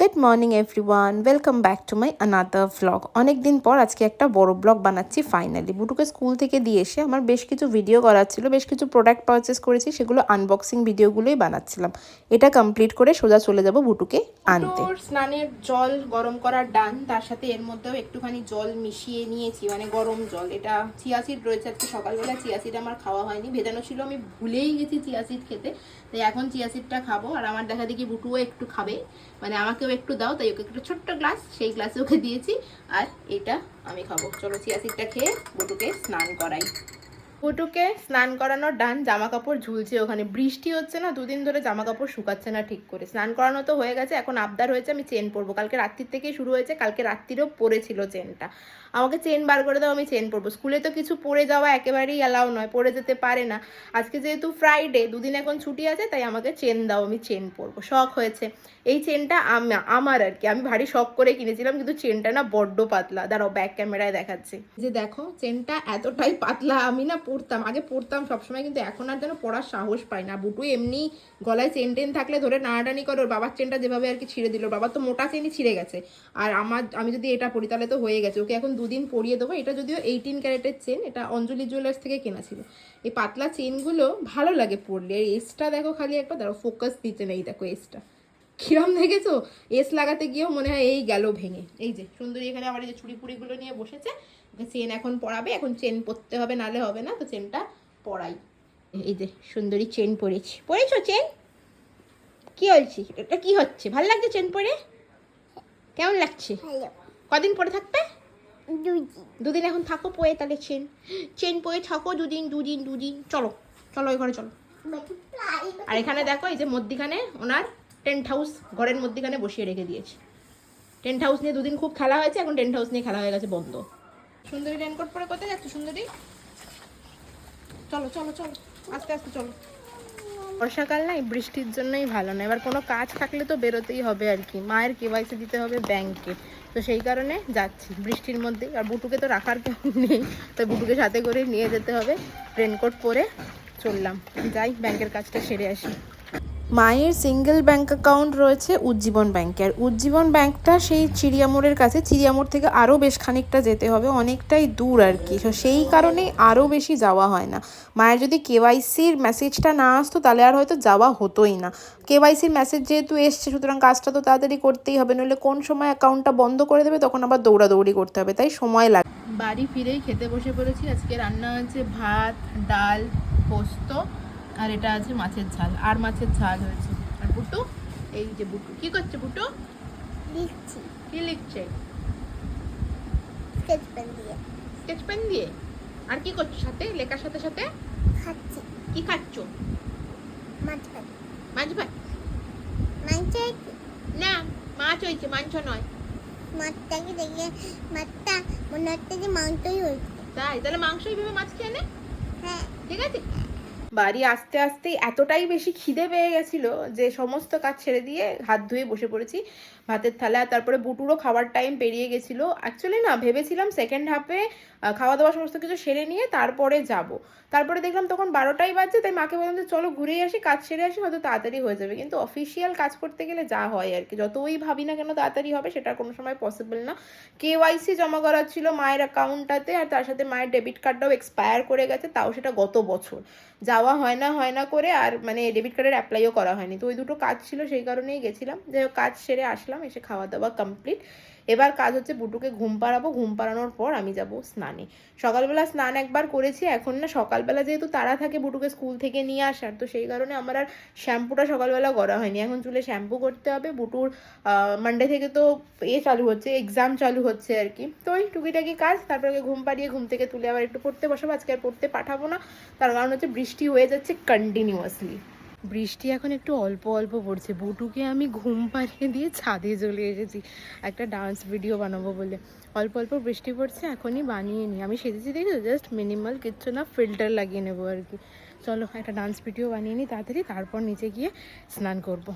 Good morning everyone welcome back to my another vlog অনেক দিন পর আজকে একটা বড় ব্লগ বানাচ্ছি ফাইনালি বুটুকে স্কুল থেকে দিয়ে এসে আমার বেশ কিছু ভিডিও করার ছিল, বেশ কিছু প্রোডাক্ট পারচেস করেছি, সেগুলো আনবক্সিং ভিডিওগুলোই বানাচ্ছিলাম। এটা কমপ্লিট করে সোজা চলে যাব বুটুকে আনতে। স্নানের জল গরম করার ডান, তার সাথে এর মধ্যেও একটুখানি জল মিশিয়ে নিয়েছি মানে গরম জল। এটা চিয়াসিড রয়েছে আজকে সকালবেলা চিয়াসিড আমার খাওয়া হয়নি, ভেজানো ছিল, আমি ভুলেই গেছি চিয়াসিড খেতে। তাই এখন চিয়াসিডটা খাব, আর আমার দেখা দেখি বুটুও একটু খাবে মানে আমাকেও একটু দাও, তাই ওকে একটু ছোট্ট গ্লাস সেই গ্লাসে ওকে দিয়েছি। আর এটা আমি খাব। চলো চিয়াসিডটা খেয়ে বটুকে স্নান করাই। বুটুকে স্নান করানোর ডান জামা কাপড় ঝুলছে ওখানে। বৃষ্টি হচ্ছে না, দুদিন ধরে জামা কাপড় শুকাচ্ছে না ঠিক করে। স্নান করানো তো হয়ে গেছে, এখন আবদার হয়েছে, আমি চেন পরবো। কালকে রাত্রির থেকেই শুরু হয়েছে, কালকে রাত্রিরও পরেছিল চেনটা। আমাকে চেন বার করে দাও, আমি চেন পরবো। স্কুলে তো কিছু পরে যাওয়া একেবারেই অ্যালাউ নয়, পরে যেতে পারে না। আজকে যেহেতু ফ্রাইডে দুদিন এখন ছুটি আছে, তাই আমাকে চেন দাও, আমি চেন পরবো। শখ হয়েছে। এই চেনটা আম- আমার আর কি। আমি ভারী শখ করে কিনেছিলাম, কিন্তু চেনটা না বড্ড পাতলা। দাঁড়াও ব্যাক ক্যামেরায় দেখাচ্ছি। যে দেখো, চেনটা এতটাই পাতলা, আমি না পরতাম আগে পরতাম সবসময়, কিন্তু এখন আর যেন পড়ার সাহস পাই না। বুটু এমনি গলায় চেন টেন থাকলে ধরে নাড়াটানি করে ওর বাবার চেনটা যেভাবে আর কি ছিঁড়ে দিল। বাবার তো মোটা চেনই ছিঁড়ে গেছে। আর আমার, আমি যদি এটা পড়ি তাহলে তো হয়ে গেছে। ওকে এখন দুদিন পরিয়ে দেবো। এটা যদিও এইটিন ক্যারেটের চেন এটা অঞ্জলি জুয়েলার্স থেকে কেনা ছিল। এই পাতলা চেনগুলো ভালো লাগে পড়লে। আর এসটা দেখো খালি একটা দেখো ফোকাস দিতে নেই, দেখো এসটা। কিরম দেখেছ? এস লাগাতে গিয়েও মনে হয় এই গেল ভেঙে। এই যে সুন্দরী এখানে আমার এই যে চুড়ি পুড়িগুলো নিয়ে বসেছে। ওকে চেন এখন পরাবে এখন চেন পরতে হবে নালে হবে না তো চেনটা পরাই। এই যে সুন্দরী চেন পরেছি। পরেছো চেন কি হয়েছে এটা কি হচ্ছে? ভালো লাগছে চেন পরে? কেমন লাগছে? কদিন পরে থাকবে? দুদিন। এখন থাকো পয়ে তাহলে চেন চেন পরে থাকো দুদিন দুদিন দুদিন। চলো চলো ওই ঘরে চলো। আর এখানে দেখো এই যে মধ্যিখানে ওনার টেন্ট হাউস ঘরের মধ্যেখানে বসিয়ে রেখে দিয়েছে। টেন্ট হাউস নিয়ে দুদিন খুব খেলা হয়েছে, এখন টেন্ট হাউস নিয়ে খেলা হয়ে গেছে বন্ধ। সুন্দরী রেনকোট পরে কোথায় যাচ্ছ সুন্দরী? চলো চলো চলো, আস্তে আস্তে চলো। বর্ষাকাল নাই, বৃষ্টির জন্যই ভালো না। এবার কোনো কাজ থাকলে তো বেরোতেই হবে আর কি। মায়ের কেওয়াইসি দিতে হবে ব্যাংকে। তো সেই কারণে যাচ্ছি বৃষ্টির মধ্যে আর বুটুকে তো রাখার কেউ নেই, তো বুটুকে সাথে করে নিয়ে যেতে হবে। রেনকোট পরে চললাম। যাই, ব্যাংকের কাজটা সেরে আসি। মায়ের সিঙ্গেল ব্যাংক অ্যাকাউন্ট রয়েছে উজ্জীবন ব্যাংকে আর উজ্জীবন ব্যাংকটা সেই চিড়িয়ামোড়ের কাছে, চিড়িয়ামোড় থেকে আরও বেশ খানিকটা যেতে হবে, অনেকটাই দূর আর কি। তো সেই কারণেই আরও বেশি যাওয়া হয় না। মায়ের যদি কেওয়াইসির মেসেজটা না আসতো, তাহলে আর হয়তো যাওয়া হতোই না। কেওয়াইসির মেসেজ যেহেতু এসছে, সুতরাং কাজটা তো তাড়াতাড়ি করতেই হবে, নইলে কোন সময় অ্যাকাউন্টটা বন্ধ করে দেবে, তখন আবার দৌড়াদৌড়ি করতে হবে। তাই সময় লাগে বাড়ি ফিরেই খেতে বসে পড়েছি। আজকে রান্না হয়েছে ভাত, ডাল, পোস্ত আর এটা আছে মাছের ঝাল আর মাছের ঝাল হয়েছে। আর বুটু এই যে বুটু কি করছে বুটু লিখছি। কি লিখছে? স্কেচ পেন দিয়ে। স্কেচ পেন দিয়ে? আর কি করছ সাথে? লেখার সাথে সাথে? খাচ্ছি। কি খাচ্ছ? মাছ পাই মাছ ভাত? মাছ না মাছ হয়েছে মাংস নয়। মাছটাকে দেখে? মাছটা মনে হচ্ছে যে মাংসই হয়েছে। তাই তাহলে মাংসই ভেবে মাছ খেয়ে নে। হ্যাঁ। ঠিক আছে? বাড়ি আসতে আসতেই এতটাই বেশি খিদে পেয়ে গেছিল যে সমস্ত কাজ ছেড়ে দিয়ে হাত ধুয়ে বসে পড়েছি। ভাতের থালা তারপরে বুটুরও খাওয়ার টাইম পেরিয়ে গেছিল। অ্যাকচুয়ালি না, ভেবেছিলাম সেকেন্ড হাফে খাওয়া দাওয়া সমস্ত কিছু সেরে নিয়ে তারপরে যাব। তারপরে দেখলাম তখন বারোটাই বাজছে, তাই মাকে বললাম যে, চলো ঘুরেই আসি, কাজ সেরে আসি, হয়তো তাড়াতাড়ি হয়ে যাবে। কিন্তু অফিসিয়াল কাজ করতে গেলে যা হয় আর কি, যতই ভাবি না কেন তাড়াতাড়ি হবে, সেটা কোনো সময় পসিবল না। কেওয়াইসি জমা করা ছিল মায়ের অ্যাকাউন্টটাতে আর তার সাথে মায়ের ডেবিট কার্ডটাও এক্সপায়ার করে গেছে, তাও সেটা গত বছর। যাওয়া হয় না হয় না করে, আর মানে ডেবিট কার্ডের অ্যাপ্লাইও করা হয়নি। তো ওই দুটো কাজ ছিল, সেই কারণেই গেছিলাম। যাই হোক, কাজ সেরে আসলাম, এসে খাওয়া দাওয়া কমপ্লিট এবার কাজ হচ্ছে বুটুকে ঘুম পাড়াবো। ঘুম পাড়ানোর পর আমি যাব স্নানে। সকালবেলা স্নান একবার করেছি, এখন না সকালবেলা যেহেতু তারা থাকে বুটুকে স্কুল থেকে নিয়ে আসার, তো সেই কারণে আমার আর শ্যাম্পুটা সকালবেলা করা হয়নি। এখন চুলে শ্যাম্পু করতে হবে, বুটুর মানডে থেকে তো এ চালু হচ্ছে এক্সাম চালু হচ্ছে আর কি। তো ওই টুকিটাকি কাজ, তারপরে ঘুম পাড়িয়ে ঘুম থেকে তুলে আবার একটু পড়তে বসাবো। আজকে আর পড়তে পাঠাবো না, তার কারণ হচ্ছে বৃষ্টি হয়ে যাচ্ছে কন্টিনিউয়াসলি বৃষ্টি এখন একটু অল্প অল্প পড়ছে। বুটুকে আমি ঘুম পাড়িয়ে দিয়ে ছাদে চলে এসেছি। একটা ডান্স ভিডিও বানাবো বলে। অল্প অল্প বৃষ্টি পড়ছে, এখনই বানিয়ে নিই। আমি সেজেছি দেখি জাস্ট মিনিমাল কিচ্ছু না ফিল্টার লাগিয়ে নেব আর কি। চলো, একটা ডান্স ভিডিও বানিয়ে নিই তাড়াতাড়ি, তারপর নিচে গিয়ে স্নান করব।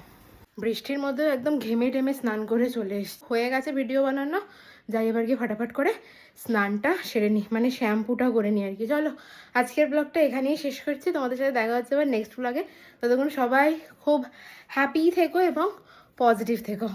বৃষ্টির মধ্যে একদম ঘেমে টেমে স্নান করে চলে এসছি। হয়ে গেছে ভিডিও বানানো। যাই এবার গিয়ে ফটাফট করে স্নানটা সেরে নিই মানে শ্যাম্পুটা করে নিই আর কি। চলো, আজকের ব্লগটা এখানেই শেষ করছি। তোমাদের সাথে দেখা হচ্ছে এবার নেক্সট ব্লগে ততক্ষণ সবাই খুব হ্যাপি থেকো এবং পজিটিভ থেকো।